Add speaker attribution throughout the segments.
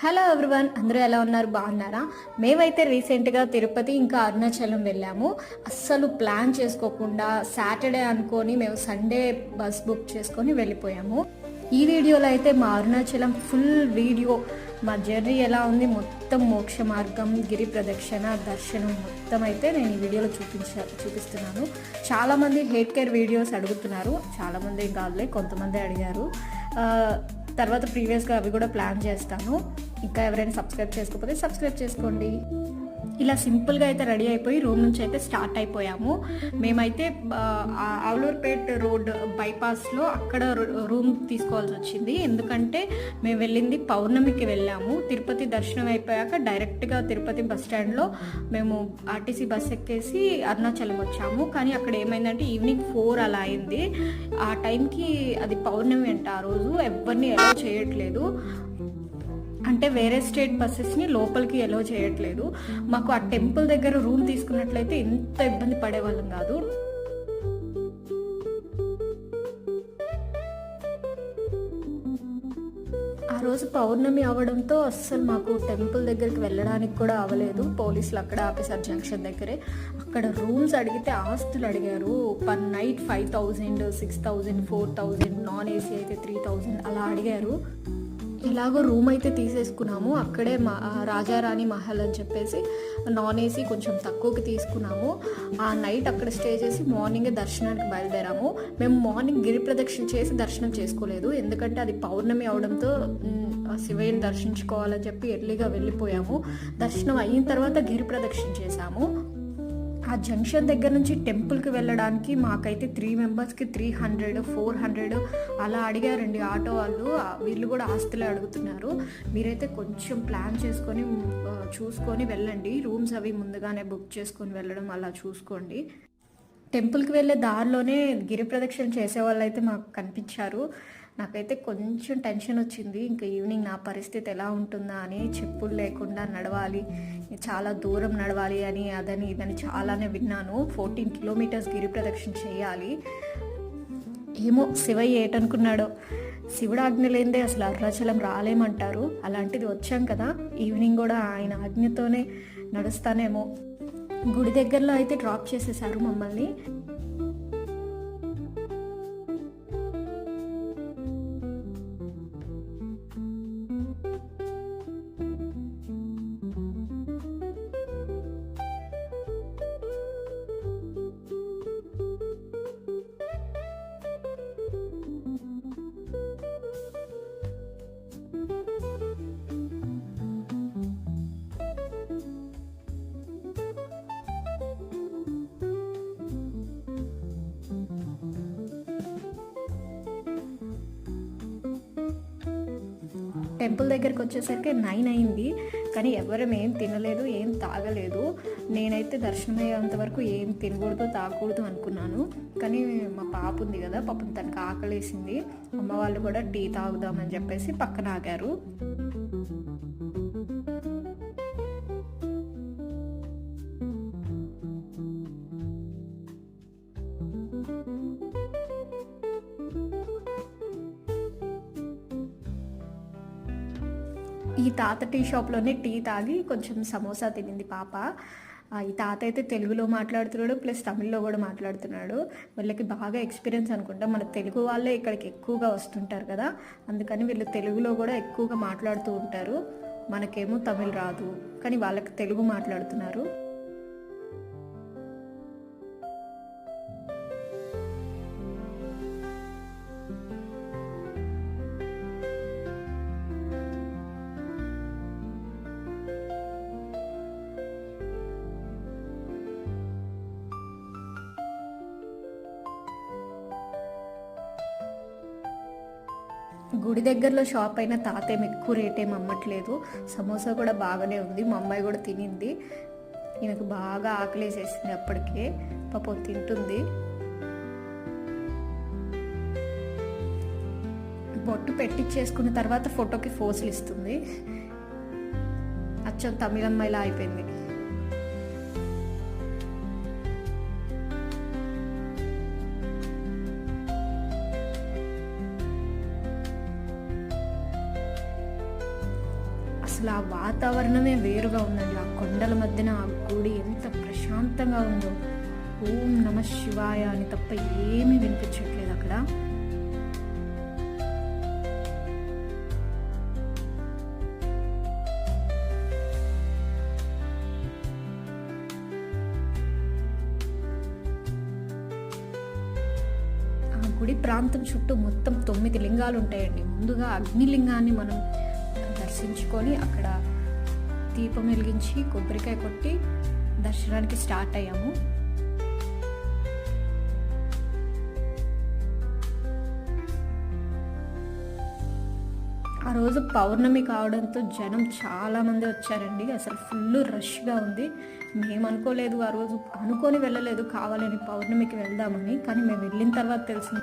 Speaker 1: Hello everyone అందరూ ఎలా ఉన్నారు? బాగున్నారా? మేమైతే రీసెంట్గా తిరుపతి ఇంకా అరుణాచలం వెళ్ళాము. అస్సలు ప్లాన్ చేసుకోకుండా సాటర్డే అనుకొని మేము సండే బస్ బుక్ చేసుకొని వెళ్ళిపోయాము. ఈ వీడియోలో అయితే మా అరుణాచలం ఫుల్ వీడియో. మా జర్నీ ఎలా ఉంది? మొత్తం మోక్ష మార్గం గిరి ప్రదక్షిణ దర్శనం మొత్తం అయితే నేను ఈ వీడియోలో చూపించా చూపిస్తున్నాను. చాలామంది హెయిర్ కేర్ వీడియోస్ అడుగుతున్నారు. చాలామంది కాదులే కొంతమంది అడిగారు. తర్వాత ప్రీవియస్గా అవి కూడా ప్లాన్ చేస్తాను. ఇంకా ఎవరైనా సబ్స్క్రైబ్ చేసుకోకపోతే సబ్స్క్రైబ్ చేసుకోండి. ఇలా సింపుల్గా అయితే రెడీ అయిపోయి రూమ్ నుంచి అయితే స్టార్ట్ అయిపోయాము. మేమైతే ఆ, ఆవులూరుపేట్ రోడ్ బైపాస్లో అక్కడ రూ- రూమ్ తీసుకోవాల్సి వచ్చింది. ఎందుకంటే మేము వెళ్ళింది పౌర్ణమికి వెళ్ళాము. తిరుపతి దర్శనం అయిపోయాక డైరెక్ట్గా తిరుపతి బస్ స్టాండ్లో మేము ఆర్టీసీ బస్ ఎక్కేసి అరుణాచలం వచ్చాము. కానీ అక్కడ ఏమైందంటే ఈవినింగ్ ఫోర్ అలా అయింది. ఆ టైంకి అది పౌర్ణమి అంట ఆ రోజు. ఎవరిని ఎలా చేయట్లేదు. అంటే వేరే స్టేట్ బస్సెస్ని లోపలికి ఎలో చేయట్లేదు. మాకు ఆ టెంపుల్ దగ్గర రూమ్ తీసుకున్నట్లయితే ఎంత ఇబ్బంది పడేవాళ్ళం కాదు. ఆ రోజు పౌర్ణమి అవడంతో అస్సలు మాకు టెంపుల్ దగ్గరికి వెళ్ళడానికి కూడా అవ్వలేదు పోలీసులు అక్కడ ఆపేశారు జంక్షన్ దగ్గరే. అక్కడ రూమ్స్ అడిగితే ఆస్తులు అడిగారు. Per night five thousand six thousand four thousand non AC అయితే త్రీ థౌజండ్ అలా అడిగారు. ఇలాగో రూమ్ అయితే తీసేసుకున్నాము. అక్కడే మా రాజారాణి మహల్ అని చెప్పేసి నాన్ ఏసీ కొంచెం తక్కువకి తీసుకున్నాము. ఆ నైట్ అక్కడ స్టే చేసి మార్నింగే దర్శనానికి బయలుదేరాము. మేము మార్నింగ్ గిరి ప్రదక్షిణ చేసి దర్శనం చేసుకోలేదు. ఎందుకంటే అది పౌర్ణమి అవడంతో శివయ్యని దర్శించుకోవాలని చెప్పి ఎర్లీగా వెళ్ళిపోయాము. దర్శనం అయిన తర్వాత గిరి ప్రదక్షిణ చేశాము. ఆ జంక్షన్ దగ్గర నుంచి టెంపుల్కి వెళ్ళడానికి మాకైతే త్రీ మెంబర్స్కి త్రీ హండ్రెడ్ ఫోర్ హండ్రెడ్ అలా అడిగారండి ఆటో వాళ్ళు. వీళ్ళు కూడా ఆస్తులే అడుగుతున్నారు. మీరైతే కొంచెం ప్లాన్ చేసుకొని చూసుకొని వెళ్ళండి. రూమ్స్ అవి ముందుగానే బుక్ చేసుకొని వెళ్ళడం అలా చూసుకోండి. టెంపుల్కి వెళ్ళే దారిలోనే గిరి ప్రదక్షిణ చేసే వాళ్ళు అయితే మాకు కనిపించారు. నాకైతే కొంచెం టెన్షన్ వచ్చింది. ఇంకా ఈవినింగ్ నా పరిస్థితి ఎలా ఉంటుందా అని చెప్పులు లేకుండా నడవాలి చాలా దూరం నడవాలి అని అదని ఇదని చాలానే విన్నాను. ఫోర్టీన్ కిలోమీటర్స్ గిరి ప్రదక్షిణ చేయాలి. ఏమో శివయ్య ఏటనుకున్నాడో. శివుడు ఆజ్ఞ లేనిదే అసలు అరుణాచలం రాలేమంటారు. అలాంటిది వచ్చాం కదా. ఈవినింగ్ కూడా ఆయన ఆజ్ఞతోనే నడుస్తానేమో. గుడి దగ్గరలో అయితే డ్రాప్ చేసేసారు మమ్మల్ని. టెంపుల్ దగ్గరికి వచ్చేసరికి నైన్ అయింది. కానీ ఎవరం ఏం తినలేదు ఏం తాగలేదు. నేనైతే దర్శనం అయ్యేంత వరకు ఏం తినకూడదు తాగకూడదు అనుకున్నాను. కానీ మా పాప ఉంది కదా పాపం తనకు ఆకలేసింది. అమ్మ వాళ్ళు కూడా టీ తాగుదామని చెప్పేసి పక్కన ఆగారు. ఈ తాత టీ షాప్లోనే టీ తాగి కొంచెం సమోసా తినింది పాప. ఈ తాత అయితే తెలుగులో మాట్లాడుతున్నాడు ప్లస్ తమిళ్ళో కూడా మాట్లాడుతున్నాడు. వీళ్ళకి బాగా ఎక్స్పీరియన్స్ అనుకుంటా. మన తెలుగు వాళ్ళే ఇక్కడికి ఎక్కువగా వస్తుంటారు కదా. అందుకని వీళ్ళు తెలుగులో కూడా ఎక్కువగా మాట్లాడుతూ ఉంటారు. మనకేమో తమిళ్ రాదు. కానీ వాళ్ళకి తెలుగు మాట్లాడుతున్నారు. గుడి దగ్గరలో షాప్ అయినా తాతేం ఎక్కువ రేట్ ఏం అమ్మట్లేదు. సమోసా కూడా బాగానే ఉంది. మా అమ్మాయి కూడా తినింది. ఈయనకు బాగా ఆకలేసేసింది అప్పటికే. పాపం తింటుంది. బొట్టు పెట్టించేసుకున్న తర్వాత ఫోటోకి ఫోజులు ఇస్తుంది. అచ్చం తమిళమ్మాయిలా అయిపోయింది. అసలు ఆ వాతావరణమే వేరుగా ఉందండి. ఆ కొండల మధ్యన ఆ గుడి ఎంత ప్రశాంతంగా ఉందో. ఓం నమ శివాయ అని తప్ప ఏమీ వినిపించట్లేదు అక్కడ. ఆ గుడి ప్రాంతం చుట్టూ మొత్తం తొమ్మిది లింగాలు ఉంటాయండి ముందుగా అగ్నిలింగాన్ని మనం దర్శించుకొని అక్కడ దీపం వెలిగించి కొబ్బరికాయ కొట్టి దర్శనానికి స్టార్ట్ అయ్యాము. ఆ రోజు పౌర్ణమి కావడంతో జనం చాలా మంది వచ్చారండి. అసలు ఫుల్ రష్గా ఉంది. మేము అనుకోలేదు ఆ రోజు అనుకొని వెళ్ళలేదు. కావాలని పౌర్ణమికి వెళ్దామని కానీ మేము వెళ్ళిన తర్వాత తెలిసింది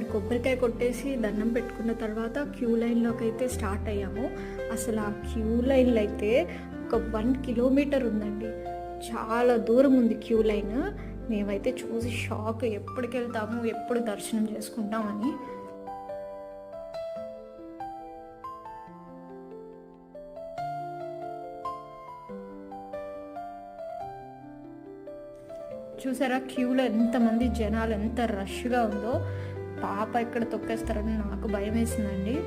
Speaker 1: అక్కడ కొబ్బరికాయ కొట్టేసి దండం పెట్టుకున్న తర్వాత క్యూ లైన్లోకి అయితే స్టార్ట్ అయ్యాము. అసలు ఆ క్యూ లైన్లో అయితే ఒక వన్ కిలోమీటర్ ఉందండి. చాలా దూరం ఉంది క్యూ లైన్. మేమైతే చూసి షాక్ ఎప్పటికి వెళ్తాము ఎప్పుడు దర్శనం చేసుకుంటామని చూసారా క్యూలో ఎంతమంది జనాలు ఎంత రష్గా ఉందో. పాప ఎక్కడ తొక్కేస్తారని నాకు భయం వేసిందండి.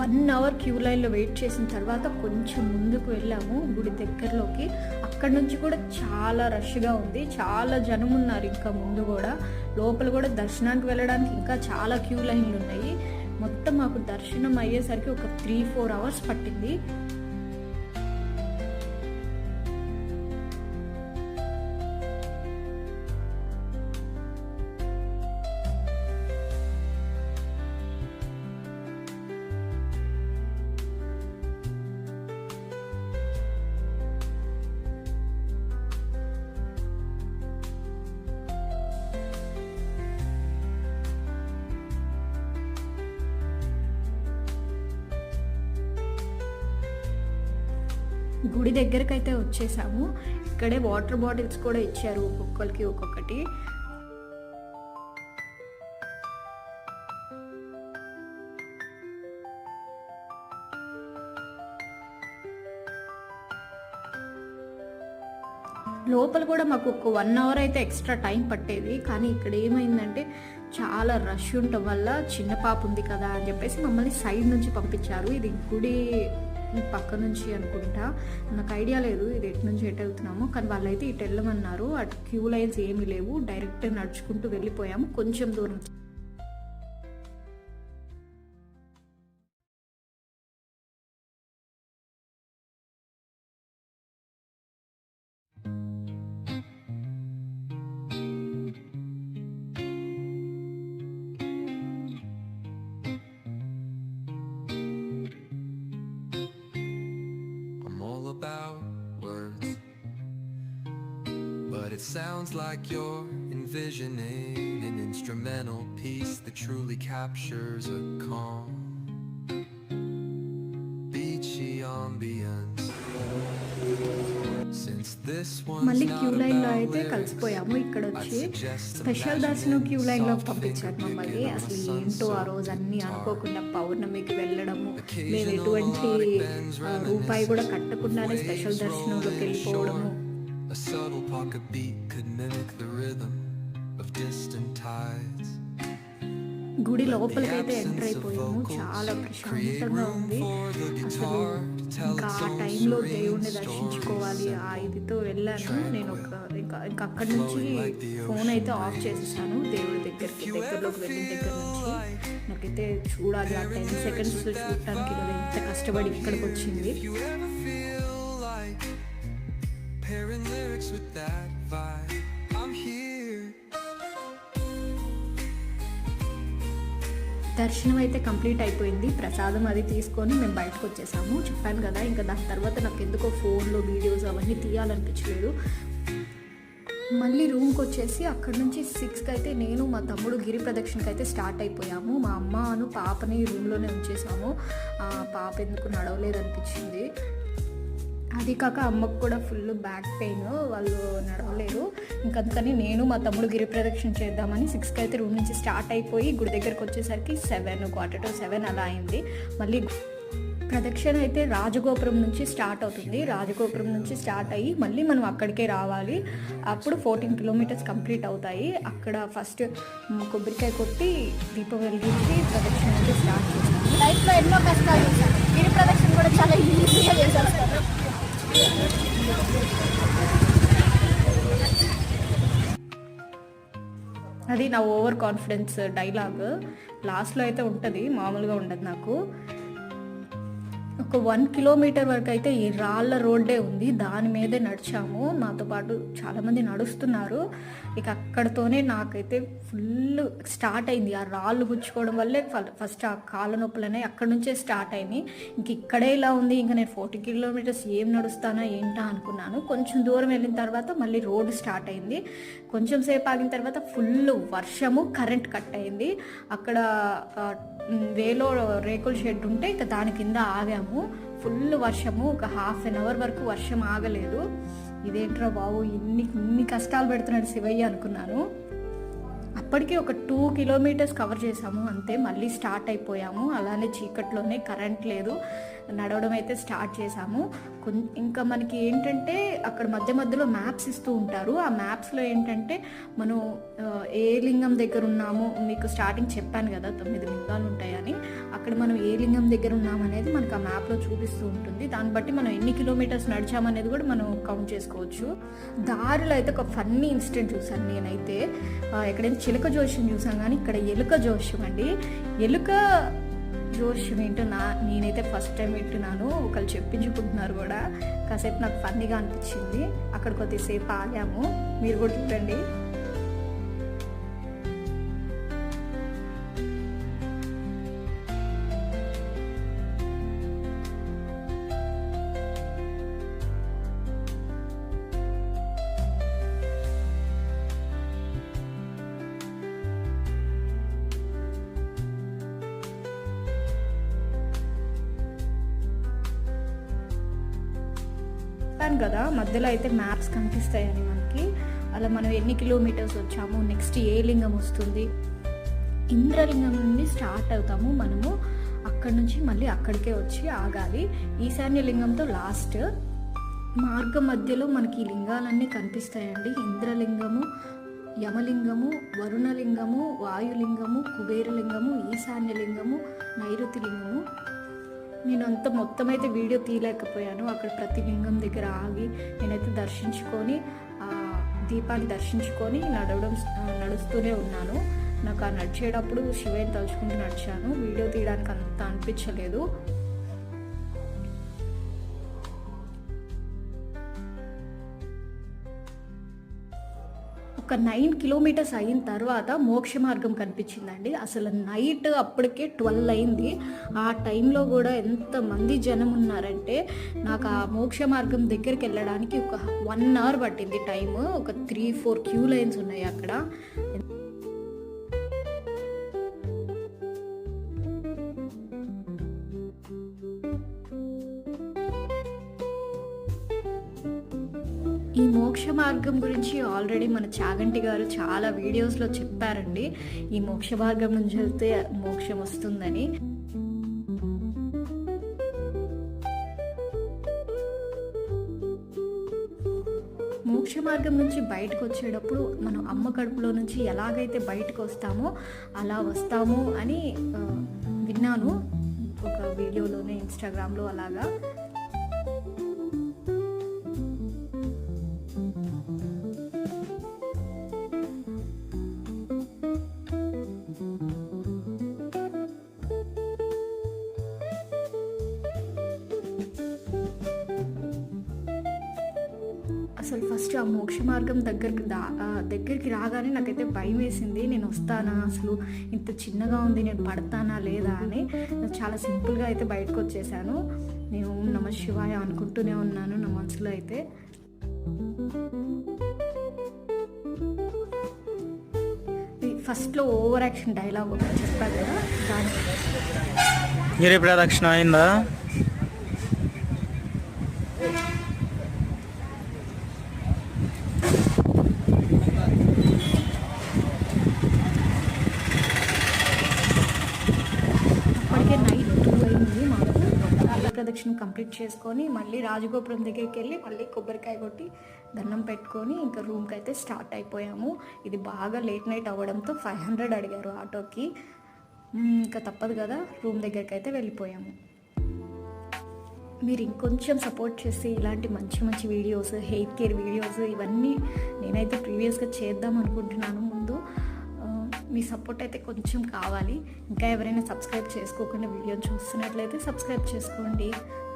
Speaker 1: వన్ అవర్ క్యూ లైన్లో వెయిట్ చేసిన తర్వాత కొంచెం ముందుకు వెళ్ళాము గుడి దగ్గరలోకి. అక్కడ నుంచి కూడా చాలా రష్గా ఉంది. చాలా జనం ఉన్నారు ఇంకా ముందు కూడా. లోపల కూడా దర్శనానికి వెళ్ళడానికి ఇంకా చాలా క్యూ లైన్లు ఉన్నాయి. మొత్తం మాకు దర్శనం అయ్యేసరికి ఒక త్రీ ఫోర్ అవర్స్ పట్టింది. గుడి దగ్గరకైతే అయితే వచ్చేసాము. ఇక్కడే వాటర్ బాటిల్స్ కూడా ఇచ్చారు ఒక్కొక్కరికి ఒక్కొక్కటి. లోపల కూడా మాకు ఒక వన్ అవర్ అయితే ఎక్స్ట్రా టైం పట్టేది. కానీ ఇక్కడ ఏమైందంటే చాలా రష్ ఉండటం వల్ల చిన్న పాప ఉంది కదా అని చెప్పేసి మమ్మల్ని సైడ్ నుంచి పంపించారు. ఇది గుడి పక్క నుంచి అనుకుంటా. నాకు ఐడియా లేదు ఇది ఎటు నుంచి ఎటు వెళ్తున్నాము కానీ వాళ్ళైతే ఇటు వెళ్ళమన్నారు. అటు క్యూ లైన్స్ ఏమీ లేవు. డైరెక్ట్ నడుచుకుంటూ వెళ్ళిపోయాము. కొంచెం దూరం
Speaker 2: sounds like you're envisioning an instrumental piece that truly captures a calm, beachy ambience. Since this one's
Speaker 1: మళ్ళీ క్యూ లైన్లో అయితే కలిసిపోయాము ఇక్కడ వచ్చి స్పెషల్ దర్శనం క్యూ లైన్లో పంపించారు మమ్మల్ని అసలు ఏంటో ఆ రోజు అన్ని. అనుకోకుండా పౌర్ణమికి వెళ్ళడము మేము ఎటువంటి రూపాయి కూడా కట్టకుండానే స్పెషల్ దర్శనంలోకి వెళ్ళిపోవడము.
Speaker 2: A subtle pocket beat could mimic the rhythm of distant tides.
Speaker 1: గుడి లోపలికి అయితే ఎంటర్ అయిపోయాము. చాలా ప్రశాంతంగా ఉంది. అసలు ఇంకా ఆ టైంలో దేవుణ్ణి దర్శించుకోవాలి. ఆ ఇదితో వెళ్ళాను. నేను ఒక ఇంకా ఇంకా అక్కడి నుంచి ఫోన్ అయితే ఆఫ్ చేసేసాను. దేవుడి దగ్గరికి దగ్గరలోకి వెళ్ళిన దగ్గర నుంచి నాకైతే చూడాలి. ఆ టెన్ సెకండ్స్ చూడటానికి ఎంత కష్టపడి ఇక్కడికి వచ్చింది.
Speaker 2: Pairing with that vibe, I'm here.
Speaker 1: దర్శనం అయితే కంప్లీట్ అయిపోయింది. ప్రసాదం అది తీసుకొని మేము బయటకు వచ్చేసాము. చెప్పాను కదా ఇంకా దాని తర్వాత నాకు ఎందుకో ఫోన్లో వీడియోస్ అవన్నీ తీయాలనిపించలేదు. మళ్ళీ రూమ్కి వచ్చేసి అక్కడ నుంచి సిక్స్కి అయితే నేను మా తమ్ముడు గిరి ప్రదక్షిణకి అయితే స్టార్ట్ అయిపోయాము. మా అమ్మను పాపని రూమ్లోనే ఉంచేసాము. పాప ఎందుకు నడవలేదు అనిపించింది అది కాక అమ్మకు కూడా ఫుల్ బ్యాక్ పెయిన్ వాళ్ళు నడవలేరు. ఇంకందుకని నేను మా తమ్ముడు గిరి ప్రదక్షిణ చేద్దామని సిక్స్కి అయితే రూమ్ నుంచి స్టార్ట్ అయిపోయి గుడి దగ్గరకు వచ్చేసరికి సెవెన్ క్వార్టర్ టు సెవెన్ అలా అయింది. మళ్ళీ ప్రదక్షిణ అయితే రాజగోపురం నుంచి స్టార్ట్ అవుతుంది. రాజగోపురం నుంచి స్టార్ట్ అయ్యి మళ్ళీ మనం అక్కడికే రావాలి. అప్పుడు ఫోర్టీన్ కిలోమీటర్స్ కంప్లీట్ అవుతాయి. అక్కడ ఫస్ట్ కొబ్బరికాయ కొట్టి దీపం వెలిగించి ప్రదక్షిణ అయితే స్టార్ట్ చేశాము
Speaker 3: లైఫ్లో ఎన్నో కష్టాలు గిరి ప్రదక్షిణ కూడా చాలా ఈజీగా చేసేస్తాను.
Speaker 1: అది నా ఓవర్ కాన్ఫిడెన్స్ డైలాగ్. లాస్ట్లో అయితే ఉంటుంది మామూలుగా ఉండదు నాకు. ఒక వన్ కిలోమీటర్ వరకు అయితే ఈ రాళ్ళ రోడ్డే ఉంది. దాని మీదే నడిచాము. మాతో పాటు చాలామంది నడుస్తున్నారు. ఇక అక్కడతోనే నాకైతే ఫుల్ స్టార్ట్ అయింది. ఆ రాళ్ళు గుచ్చుకోవడం వల్లే ఫ- ఫస్ట్ ఆ కాళ్ళ నొప్పులనే అక్కడ నుంచే స్టార్ట్ అయినాయి. ఇంక ఇక్కడే ఇలా ఉంది. ఇంకా నేను ఫార్టీ కిలోమీటర్స్ ఏం నడుస్తానా ఏంటా అనుకున్నాను. కొంచెం దూరం వెళ్ళిన తర్వాత మళ్ళీ రోడ్డు స్టార్ట్ అయింది. కొంచెం సేపు ఆగిన తర్వాత ఫుల్ వర్షము కరెంట్ కట్ అయింది. అక్కడ వేలో రేకుల షెడ్ ఉంటే ఇక దాని కింద ఆగాము. ఫుల్ వర్షము ఒక హాఫ్ అన్ అవర్ వరకు వర్షం ఆగలేదు. ఇదేంట్రా బాబు ఇన్ని ఇన్ని కష్టాలు పెడుతున్నాడు శివయ్య అనుకున్నాను. అప్పటికే ఒక టూ కిలోమీటర్స్ కవర్ చేసాము అంతే మళ్ళీ స్టార్ట్ అయిపోయాము. అలానే చీకట్లోనే కరెంట్ లేదు. నడవడం అయితే స్టార్ట్ చేసాము ఇంకా మనకి ఏంటంటే అక్కడ మధ్య మధ్యలో మ్యాప్స్ ఇస్తూ ఉంటారు. ఆ మ్యాప్స్లో ఏంటంటే మనం ఏ లింగం దగ్గర ఉన్నామో మీకు స్టార్టింగ్ చెప్పాను కదా తొమ్మిది లింగాలు ఉంటాయని. అక్కడ మనం ఏ లింగం దగ్గర ఉన్నామనేది మనకు ఆ మ్యాప్లో చూపిస్తూ ఉంటుంది. దాన్ని బట్టి మనం ఎన్ని కిలోమీటర్స్ నడిచామనేది కూడా మనం కౌంట్ చేసుకోవచ్చు. దారిలో అయితే ఒక ఫన్నీ ఇన్సిడెంట్ చూసాను నేనైతే. ఎక్కడైనా చిలక జోష్యం చూసాను కానీ ఇక్కడ ఎలుక జోష్యం అండి. ఎలుక జోష్ వింటున్నా నేనైతే ఫస్ట్ టైం వింటున్నాను. ఒకళ్ళు చెప్పించుకుంటున్నారు కూడా. కాసేపు నాకు ఫన్నీగా అనిపించింది. అక్కడ కొద్దిసేపు ఆగాము. మీరు కూడా చూడండి. చెప్పాను కదా మధ్యలో అయితే మ్యాప్స్ కనిపిస్తాయని మనకి. అలా మనం ఎన్ని కిలోమీటర్స్ వచ్చాము నెక్స్ట్ ఏ లింగం వస్తుంది ఇంద్రలింగం నుండి స్టార్ట్ అవుతాము మనము. అక్కడ నుంచి మళ్ళీ అక్కడికే వచ్చి ఆగాలి. ఈశాన్య లింగంతో లాస్ట్. మార్గం మధ్యలో మనకి ఈ లింగాలన్నీ కనిపిస్తాయండి. ఇంద్రలింగము యమలింగము వరుణలింగము వాయులింగము కుబేరలింగము ఈశాన్యలింగము నైరుతి లింగము నేను అంత మొత్తం అయితే వీడియో తీయలేకపోయాను. అక్కడ ప్రతి లింగం దగ్గర ఆగి నేనైతే దర్శించుకొని దీపాన్ని దర్శించుకొని నడవడం నడుస్తూనే ఉన్నాను. నాకు ఆ నడిచేటప్పుడు శివయ్య తలుచుకుంటూ నడిచాను. వీడియో తీయడానికి అంత అనిపించలేదు. ఒక నైన్ కిలోమీటర్స్ అయిన తర్వాత మోక్ష మార్గం కనిపించిందండి. అసలు నైట్ అప్పటికే ట్వెల్వ్ అయింది. ఆ టైంలో కూడా ఎంతమంది జనం ఉన్నారంటే నాకు ఆ మోక్ష మార్గం దగ్గరికి వెళ్ళడానికి ఒక వన్ అవర్ పట్టింది టైము. ఒక త్రీ ఫోర్ క్యూ లైన్స్ ఉన్నాయి అక్కడ. మోక్ష మార్గం గురించి ఆల్రెడీ మన చాగంటి గారు చాలా వీడియోస్లో చెప్పారండి. ఈ మోక్ష మార్గం నుంచి వెళ్తే మోక్షం వస్తుందని. మోక్ష మార్గం నుంచి బయటకు వచ్చేటప్పుడు మనం అమ్మ కడుపులో నుంచి ఎలాగైతే బయటకు వస్తామో అలా వస్తాము అని విన్నాను. ఒక వీడియోలోనే ఇన్స్టాగ్రామ్లో అలాగా. అసలు ఫస్ట్ ఆ మోక్ష మార్గం దగ్గరికి దా దగ్గరికి రాగానే నాకైతే భయం వేసింది. నేను వస్తానా? అసలు ఇంత చిన్నగా ఉంది నేను పడతానా లేదా అని చాలా సింపుల్గా అయితే బయటకు వచ్చేసాను. నేను నమ శివాయ అనుకుంటూనే ఉన్నాను నా మనసులో అయితే. ఫస్ట్లో ఓవర్ యాక్షన్ డైలాగ్ ఒకటి చెప్పారు కదా దాని
Speaker 4: గిరి ప్రదక్షిణ అయిందా
Speaker 1: అప్పటికే నైట్ టూ అయింది మాకు కాళ్ళ ప్రదక్షిణ కంప్లీట్ చేసుకొని మళ్ళీ రాజగోపురం దగ్గరికి వెళ్ళి మళ్ళీ కొబ్బరికాయ కొట్టి దండం పెట్టుకొని ఇంకా రూమ్కి అయితే స్టార్ట్ అయిపోయాము. ఇది బాగా లేట్ నైట్ అవ్వడంతో ఫైవ్ హండ్రెడ్ అడిగారు ఆటోకి. ఇంకా తప్పదు కదా రూమ్ దగ్గరికి అయితే వెళ్ళిపోయాము. మీరు ఇంకొంచెం సపోర్ట్ చేసి ఇలాంటి మంచి మంచి వీడియోస్ హెయిర్ కేర్ వీడియోస్ ఇవన్నీ నేనైతే ప్రీవియస్గా చేద్దాం అనుకుంటున్నాను ముందు. మీ సపోర్ట్ అయితే కొంచెం కావాలి. ఇంకా ఎవరైనా సబ్స్క్రైబ్ చేసుకోకుండా వీడియోని చూస్తున్నట్లయితే సబ్స్క్రైబ్ చేసుకోండి.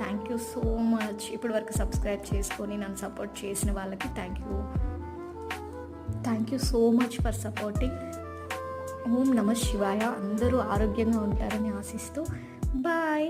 Speaker 1: థ్యాంక్ యూ సో మచ్ ఇప్పటి వరకు సబ్స్క్రైబ్ చేసుకొని నన్ను సపోర్ట్ చేసిన వాళ్ళకి thank you thank you so much for supporting ఓం నమ శివాయ. అందరూ ఆరోగ్యంగా ఉంటారని ఆశిస్తూ. బాయ్